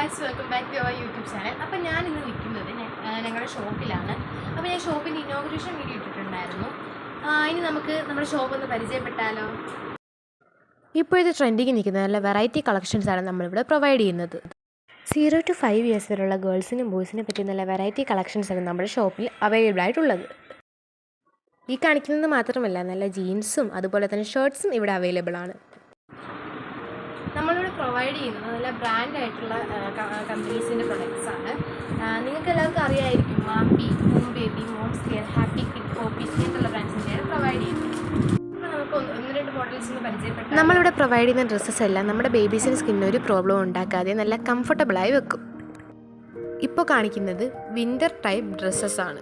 Guys welcome back to our YouTube channel അപ്പം ഞാൻ ഇന്ന് നിൽക്കുന്നത് ഞങ്ങളുടെ ഷോപ്പിലാണ്. അപ്പോൾ ഞാൻ ഷോപ്പിന്റെ ഇനോഗ്രേഷൻ വീഡിയോ ഇട്ടിട്ടുണ്ടായിരുന്നു. ഇനി നമുക്ക് നമ്മുടെ ഷോപ്പ് ഒന്ന് പരിചയപ്പെട്ടാലോ? ഇപ്പോഴത്തെ ട്രെൻഡിങ് നിൽക്കുന്ന നല്ല വെറൈറ്റി കളക്ഷൻസാണ് നമ്മളിവിടെ പ്രൊവൈഡ് ചെയ്യുന്നത്. സീറോ ടു ഫൈവ് ഇയേഴ്സ് വരെയുള്ള ഗേൾസിനും ബോയ്സിനും പറ്റിയ നല്ല വെറൈറ്റി കളക്ഷൻസാണ് നമ്മുടെ ഷോപ്പിൽ അവൈലബിൾ ആയിട്ടുള്ളത്. ഈ കാണിക്കുന്നത് മാത്രമല്ല നല്ല ജീൻസും അതുപോലെ തന്നെ ഷർട്ട്സും ഇവിടെ അവൈലബിൾ ആണ്. പ്രൊവൈഡ് ചെയ്യുന്നത് നല്ല ബ്രാൻഡ് ആയിട്ടുള്ള കമ്പനീസിന്റെ പ്രൊഡക്ട്സാണ് നിങ്ങൾക്ക് എല്ലാവർക്കും അറിയായിരിക്കും മാപ്പി home baby moms care happy kid copy ഇങ്ങനത്തുള്ള ബ്രാൻഡ്സിന്റെയാണ് പ്രൊവൈഡ് ചെയ്യുന്നത്. നമ്മളിവിടെ പ്രൊവൈഡ് ചെയ്യുന്ന ഡ്രസ്സസ് എല്ലാം നമ്മുടെ ബേബീസിന് സ്കിന്നിന് ഒരു പ്രോബ്ലം ഉണ്ടാക്കാതെ നല്ല കംഫർട്ടബിളായി വെക്കും. ഇപ്പോൾ കാണിക്കുന്നത് വിന്റർ ടൈപ്പ് ഡ്രസ്സസ് ആണ്.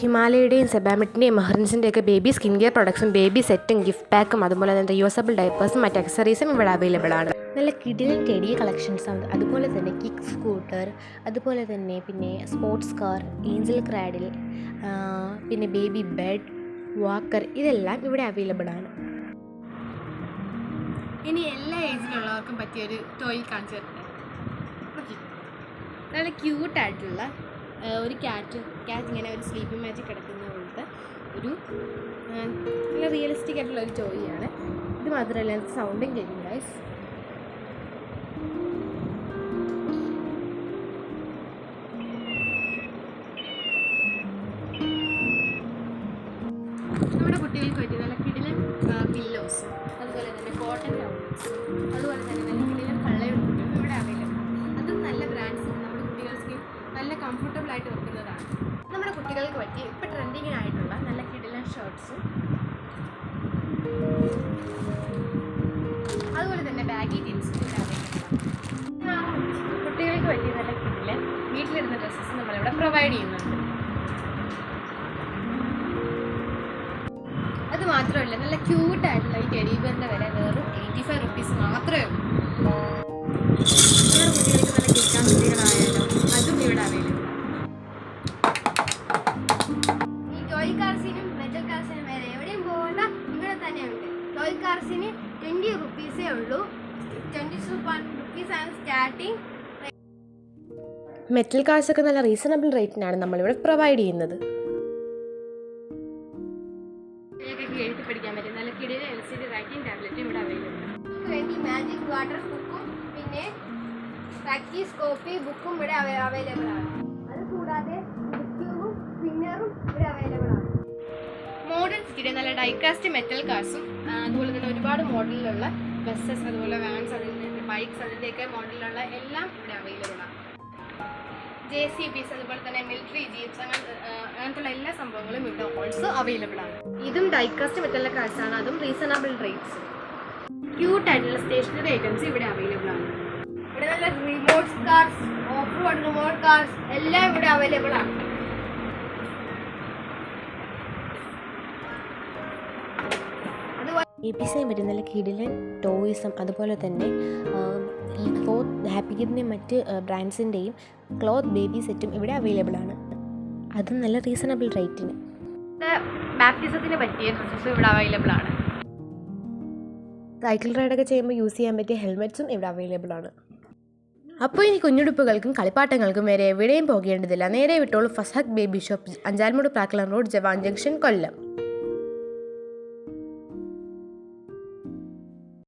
ഹിമാലയയുടെയും സെബാമിറ്റിന്റെയും മഹറിൻസിന്റെയും ഒക്കെ ബേബി സ്കിൻ കെയർ പ്രൊഡക്ട്സും ബേബി സെറ്റും ഗിഫ്റ്റ് പാക്കും അതുപോലെ തന്നെ യൂസബിൾ ഡൈപ്പേഴ്സും മറ്റ് അക്സറീസും ഇവിടെ അവൈലബിൾ ആണ്. നല്ല കിഡിലും ടെടിയ കളക്ഷൻസ് ആണ്. അതുപോലെ തന്നെ കിക്ക് സ്കൂട്ടർ അതുപോലെ തന്നെ പിന്നെ സ്പോർട്സ് കാർ ഏഞ്ചൽ ക്രാഡിൽ പിന്നെ ബേബി ബെഡ് വാക്കർ ഇതെല്ലാം ഇവിടെ അവൈലബിൾ ആണ്. ഇനി എല്ലാ ഏജിലുള്ളവർക്കും പറ്റിയൊരു ടോയ് കാണിച്ചു തരട്ടെ. നല്ല ക്യൂട്ടായിട്ടുള്ള ഒരു ക്യാറ്റ് ക്യാറ്റ് ഇങ്ങനെ ഒരു സ്ലീപ്പിംഗ് മാജിക് കിടക്കുന്ന പോലത്തെ ഒരു നല്ല റിയലിസ്റ്റിക് ആയിട്ടുള്ള ഒരു ജോയിയാണ് ഇത് മാത്രമല്ല സൗണ്ടും കേൾക്കും ഗൈസ് നമ്മുടെ കുട്ടികൾക്ക് പറ്റിയ നല്ല കിടിലൻ പില്ലോസ് അതുപോലെ തന്നെ കോട്ടൺ ടൗൺസ് അതുപോലെ തന്നെ നല്ല കിടിലൻ അതുപോലെ തന്നെ ബാഗി ജീൻസ് കുട്ടികൾക്ക് വലിയ നല്ല കിട്ടില്ല വീട്ടിലിരുന്ന ഡ്രസ്സസ് നമ്മളിവിടെ പ്രൊവൈഡ് ചെയ്യുന്നുണ്ട്. അത് മാത്രമല്ല നല്ല ക്യൂട്ടായിട്ടുള്ള ഈ ടെഡി റുപ്പീസേ ഉള്ളൂ ട്വന്റി ടു റുപ്പീസ് ആണ് സ്റ്റാർട്ടിങ് മെറ്റൽ കാർസ് ഒക്കെ നല്ല റീസണബിൾ റേറ്റിനാണ് നമ്മളിവിടെ പ്രൊവൈഡ് ചെയ്യുന്നത്. എഴുതി പഠിക്കാൻ പറ്റും. നല്ല കിടിലെ എൽ സി ഡി റൈറ്റിംഗ് ടാബ്ലറ്റും ഇവിടെ അവൈലബിൾ ആണ്. വേണ്ടി മാജിക് വാട്ടർ ബുക്കും പിന്നെ പ്രാക്ടീസ് കോപ്പി ബുക്കും ഇവിടെ അവൈലബിൾ ആണ്. അത് കൂടാതെ ബുക്കും സ്പിന്നറും ഇവിടെ അവൈലബിൾ ആണ്. നല്ല ഡൈകാസ്റ്റ് മെറ്റൽ കാർസും അതുപോലെ തന്നെ ഒരുപാട് മോഡലിലുള്ള ബസ്സസ് അതുപോലെ വാൻസ് അതിന്റെ ബൈക്സ് അതിന്റെയൊക്കെ മോഡലിലുള്ള എല്ലാം ഇവിടെ അവൈലബിൾ ആണ്. ജെ സി ബിസ് അതുപോലെ തന്നെ മിലിറ്ററി ജീപ്സ് അങ്ങനത്തെ അങ്ങനത്തെ എല്ലാ സംഭവങ്ങളും ഇവിടെ ഓൾസോ അവൈലബിൾ ആണ്. ഇതും ഡൈകാസ്റ്റ് മെറ്റലിലെ കാഴ്ചയാണ് അതും റീസണബിൾ റേറ്റ്സ് ക്യൂട്ട് ആയിട്ടുള്ള സ്റ്റേഷനറി ഐറ്റംസ് ഇവിടെ അവൈലബിൾ ആണ്. ഇവിടെ നല്ല remote cars off road remote cars എല്ലാം ഇവിടെ അവൈലബിൾ ആണ്. പറ്റി നല്ല കിടിലൻ ടോയ്സും അതുപോലെ തന്നെ ഈ ക്ലോത്ത് ഹാപ്പി കിഡിന്റെയും മറ്റ് ബ്രാൻഡ്സിന്റെയും ക്ലോത്ത് ബേബി സെറ്റും ഇവിടെ അവൈലബിൾ ആണ്. അതും നല്ല റീസണബിൾ റേറ്റിന്. ബാപ്റ്റിസത്തിന് പറ്റിയ ഡ്രസ്സസ് ഇവിടെ അവൈലബിൾ ആണ്. സൈക്കിൾ റൈഡൊക്കെ ചെയ്യുമ്പോൾ യൂസ് ചെയ്യാൻ പറ്റിയ ഹെൽമെറ്റ്സും ഇവിടെ അവൈലബിൾ ആണ്. അപ്പോൾ ഇനി കുഞ്ഞുടുപ്പുകൾക്കും കളിപ്പാട്ടങ്ങൾക്കും വരെ എവിടെയും പോകേണ്ടതില്ല. നേരെ വിട്ടോളൂ ഫസഹക് baby shop Anchalumoodu Prakkulam road ജവാൻ ജംഗ്ഷൻ കൊല്ലം.